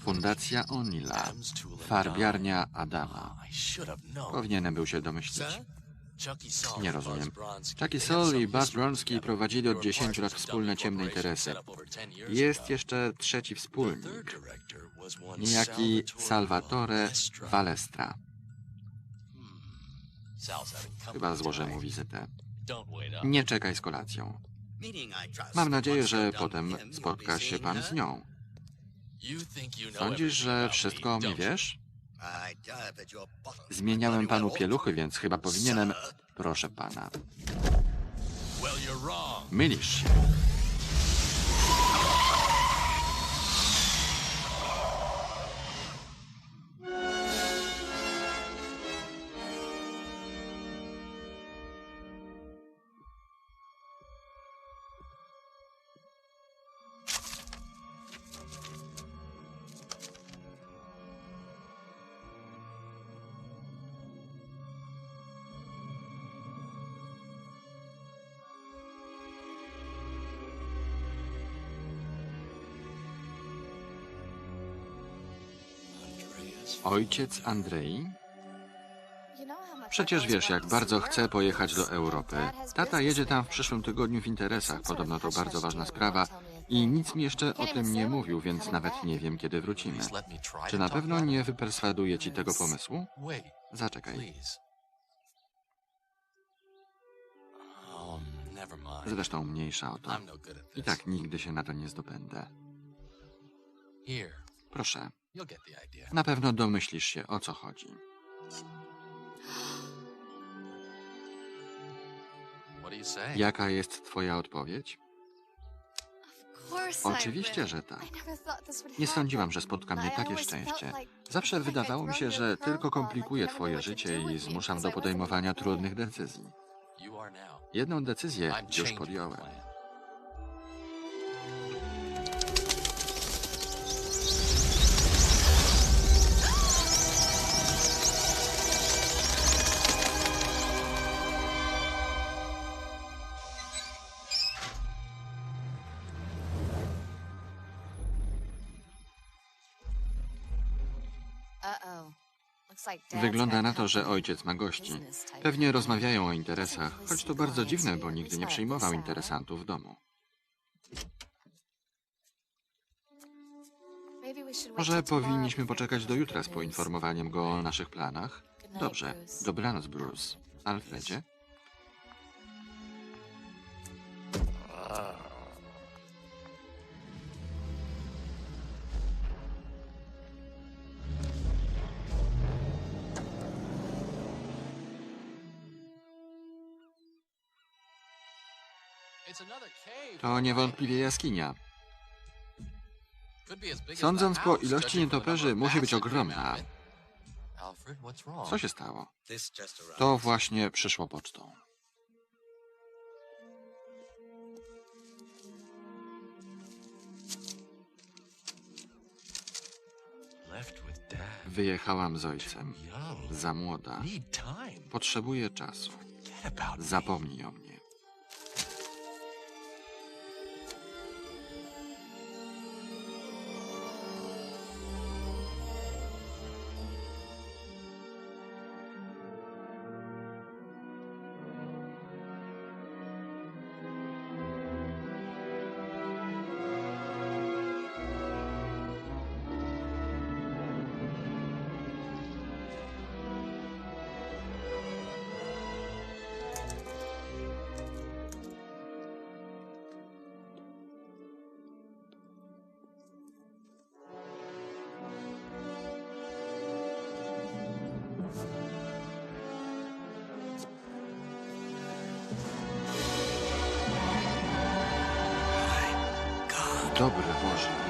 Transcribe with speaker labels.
Speaker 1: Fundacja Onila. Farbiarnia Adama. Powinienem był się domyślić. Nie rozumiem. Chucky Soul i Buzz Bronski prowadzili od 10 lat wspólne ciemne interesy. Jest jeszcze trzeci wspólnik. Niejaki Salvatore Valestra. Chyba złożę mu wizytę. Nie czekaj z kolacją. Mam nadzieję, że potem spotka się pan z nią. Sądzisz, że wszystko o mnie wiesz? Zmieniałem panu pieluchy, więc chyba powinienem... Proszę pana. Mylisz się. Ojciec Andrei? Przecież wiesz, jak bardzo chcę pojechać do Europy. Tata jedzie tam w przyszłym tygodniu w interesach. Podobno to bardzo ważna sprawa. I nic mi jeszcze o tym nie mówił, więc nawet nie wiem, kiedy wrócimy. Czy na pewno nie wyperswaduję ci tego pomysłu? Zaczekaj. Zresztą mniejsza o to. I tak nigdy się na to nie zdobędę. Proszę, na pewno domyślisz się, o co chodzi. Jaka jest twoja odpowiedź? Oczywiście, że tak. Nie sądziłam, że spotka mnie takie szczęście. Zawsze wydawało mi się, że tylko komplikuję twoje życie i zmuszam do podejmowania trudnych decyzji. Jedną decyzję już podjąłem. Wygląda na to, że ojciec ma gości. Pewnie rozmawiają o interesach, choć to bardzo dziwne, bo nigdy nie przyjmował interesantów w domu. Może powinniśmy poczekać do jutra z poinformowaniem go o naszych planach? Dobrze. Dobranoc, Bruce. Alfredzie? To niewątpliwie jaskinia. Sądząc po ilości nietoperzy, musi być ogromna. Co się stało? To właśnie przyszło pocztą. Wyjechałam z ojcem. Za młoda. Potrzebuję czasu. Zapomnij o mnie. Dobry Boże.